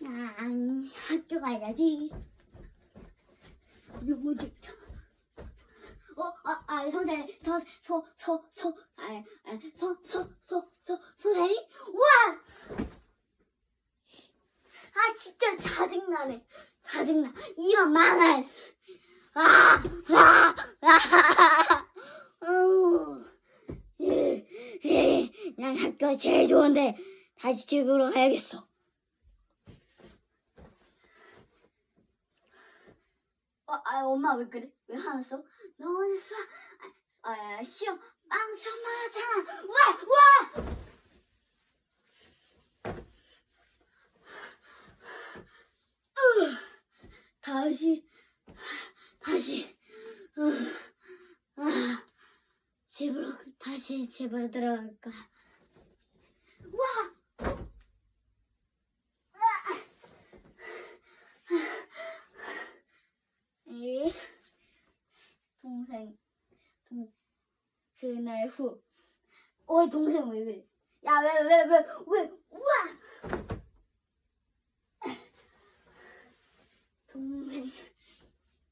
난 학교 가야지. 요즘 어, 아, 아, 선생, 서, 서, 서, 서, 아, 아, 서, 서, 서, 서, 선생님? 우와! 아, 진짜 짜증나네. 짜증나. 이런 망할. 아, 아, 아, 에, 난 학교가 제일 좋은데 다시 집으로 가야겠어. 어, 아, 엄마 왜 그래? 왜 화났어? 너 오늘 수학, 아, 아, 시험 빵점 맞았잖아. 와, 와! 으, 다시, 다시, 으, 아, 집으로, 다시 집으로 들어갈까. 와! 에 동생 동 그날 후 어이 동생 왜 그래 야 왜 왜 왜 왜 우와 동생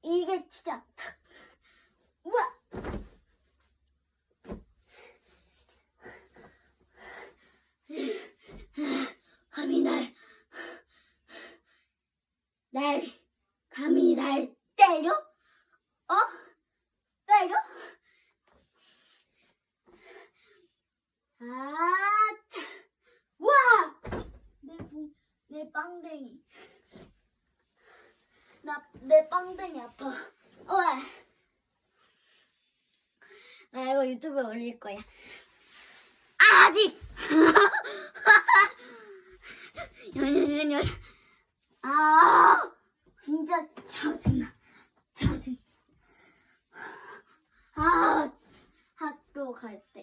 이게 진짜 탁 우와 감히 날 날, 감히 날 때려? 어? 때려? 아, 차. 와! 내 붕, 내 빵댕이. 나, 내 빵댕이 아파. 와. 나 이거 유튜브에 올릴 거야. 아직! 연연연연. 아, 진짜 짜증나. 짜증. 아, 학교 갈 때.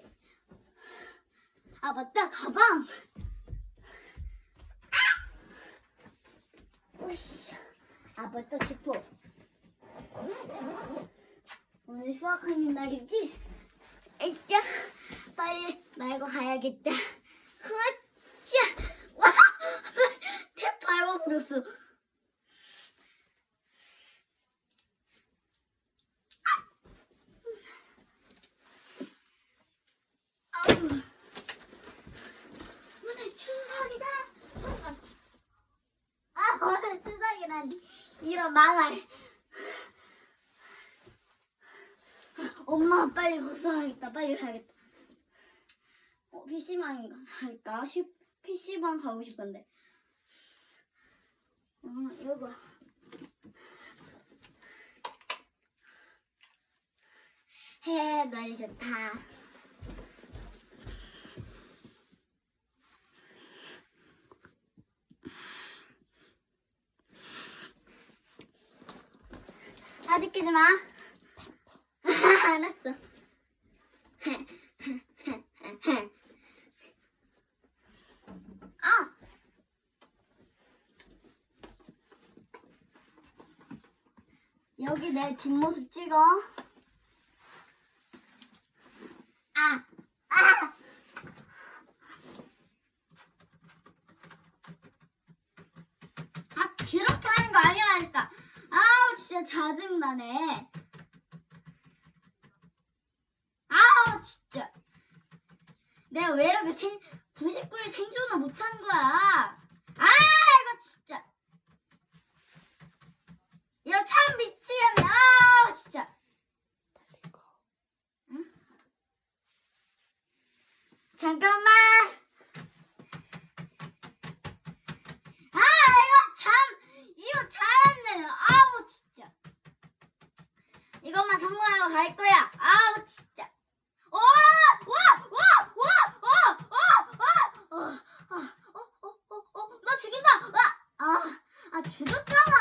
아, 맞다, 가방. 아! 오씨. 아, 맞다, 주포. 오늘 수학하는 날이지? 에이짜, 빨리 말고 가야겠다. 흐짜! 와! 탭 밟아버렸어. 아우. 오늘 추석이다. 아 오늘 추석이라니 이런 망할. 엄마 빨리 벗어야겠다. 빨리 가야겠다. 어 PC방인가 할까? 시- PC방 가고 싶은데. 어 이거. 해 날이 좋다. 끼지 마. 알았어. 아. 여기 내 뒷모습 찍어. 아. 아. 아, 그렇게 하는 거 아니라니까. 아우, 진짜 짜증나네. 아우, 진짜. 내가 왜 이렇게 생, 99일 생존을 못한 거야. 아, 이거 진짜. 이거 참 미치겠네. 아, 진짜. 응? 잠깐만. 아, 이거 참, 이거 잘했네. 아우, 진짜. 성공하고 갈 거야. 아우, 진짜. 와, 와, 와, 와, 와, 와, 와, 어, 어, 어, 어, 어, 어, 나 죽인다. 아, 아, 아, 죽였잖아.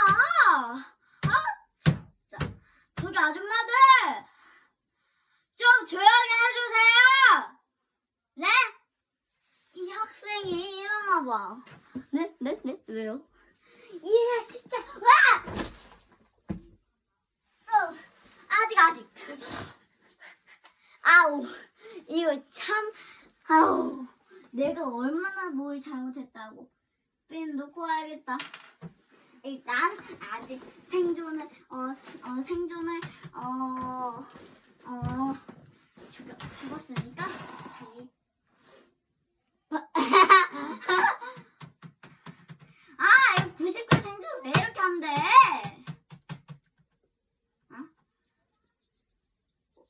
아, 진짜. 저기 아줌마들, 좀 조용히 해주세요. 네? 이 학생이 일어나 봐. 네, 네, 네, 왜요? 이게 진짜 와! 어, 아직 아직. 아우, 이거 참, 아우, 내가 얼마나 뭘 잘못했다고. 뺀좀 놓고 와야겠다. 일단 아직 생존을 어, 어 생존을 어 어 죽여 죽었으니까 다시 아 이거 99 생존 왜 이렇게 하면 돼? 어?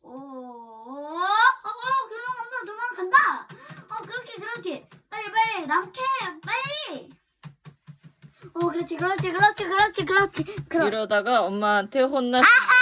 오, 어, 어, 도망간다, 도망간다. 어, 그렇게. 빨리, 빨리, 남캐, 빨리. 어, 그렇지, 그렇지, 그렇지, 그렇지, 그렇지. 그럼. 이러다가 엄마한테 혼났. 아하!